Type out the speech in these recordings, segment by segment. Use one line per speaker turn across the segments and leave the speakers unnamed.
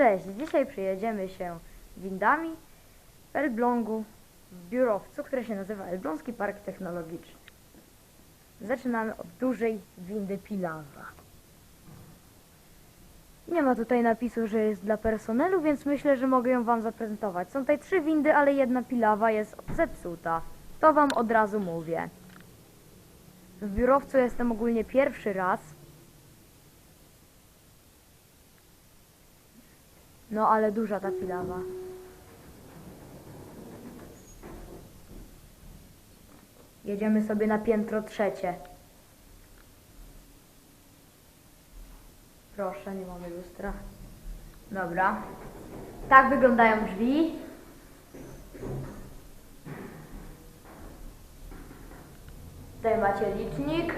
Cześć, dzisiaj przyjedziemy się windami w Elblągu w biurowcu, które się nazywa Elbląski Park Technologiczny. Zaczynamy od dużej windy Pilawa. Nie ma tutaj napisu, że jest dla personelu, więc myślę, że mogę ją Wam zaprezentować. Są tutaj trzy windy, ale jedna Pilawa jest zepsuta. To Wam od razu mówię. W biurowcu jestem ogólnie pierwszy raz. No ale duża ta pilawa. Jedziemy sobie na piętro trzecie. Proszę, nie mamy lustra. Dobra. Tak wyglądają drzwi. Tutaj macie licznik.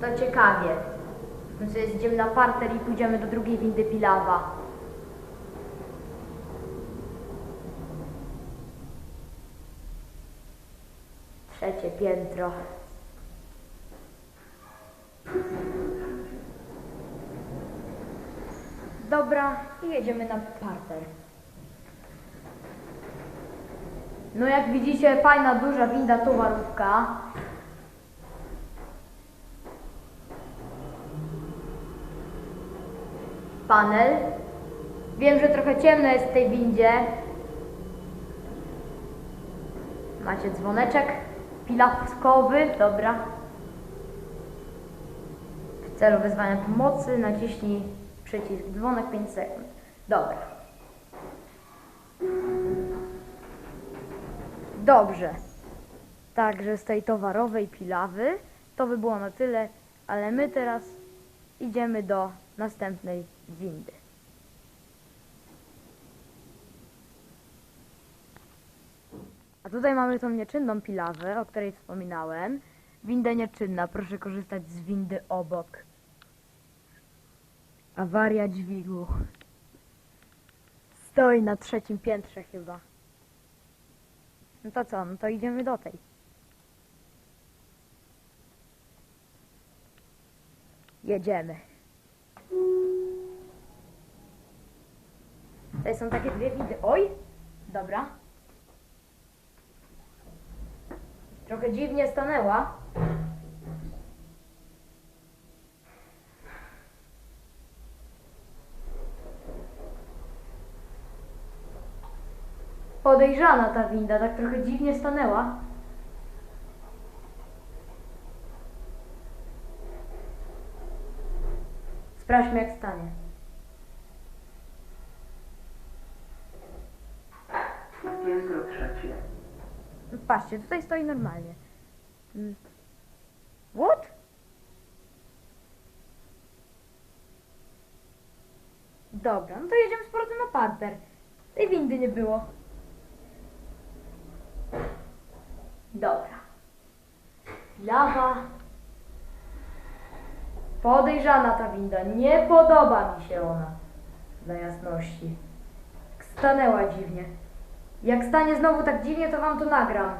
To ciekawie. My sobie zjedziemy na parter i pójdziemy do drugiej windy Pilawa. Trzecie piętro. Dobra, i jedziemy na parter. No jak widzicie, fajna, duża winda towarówka. Panel. Wiem, że trochę ciemno jest w tej windzie. Macie dzwoneczek pilawkowy, dobra. W celu wezwania pomocy naciśnij przycisk dzwonek 5 sekund. Dobra. Dobrze. Także z tej towarowej pilawy to by było na tyle, ale my teraz idziemy do następnej windy. A tutaj mamy tą nieczynną pilawę, o której wspominałem. Winda nieczynna, proszę korzystać z windy obok. Awaria dźwigu. Stoi na trzecim piętrze chyba. No to co, no to idziemy do tej. Jedziemy. Tutaj są takie dwie windy. Oj! Dobra. Trochę dziwnie stanęła. Podejrzana ta winda, tak trochę dziwnie stanęła. Sprawdźmy jak stanie.
Trzecie.
No Patrzcie, tutaj stoi normalnie. Mm. What? Dobra, no to jedziemy z powrotem na parter. Tej windy nie było. Dobra. Lawa. Podejrzana ta winda. Nie podoba mi się ona. Dla jasności. Stanęła dziwnie. Jak stanie znowu tak dziwnie, to wam to nagram.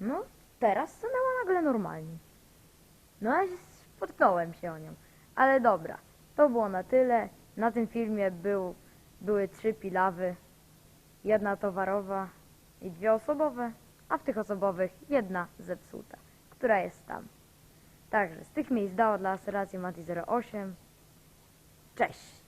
No, teraz stanęła nagle normalnie. No, ale spotknąłem się o nią. Ale dobra, to było na tyle. Na tym filmie był, były trzy pilawy. Jedna towarowa i dwie osobowe, a w tych osobowych jedna zepsuta, która jest tam. Także z tych miejsc dała dla Aseracji Mati 08. Cześć!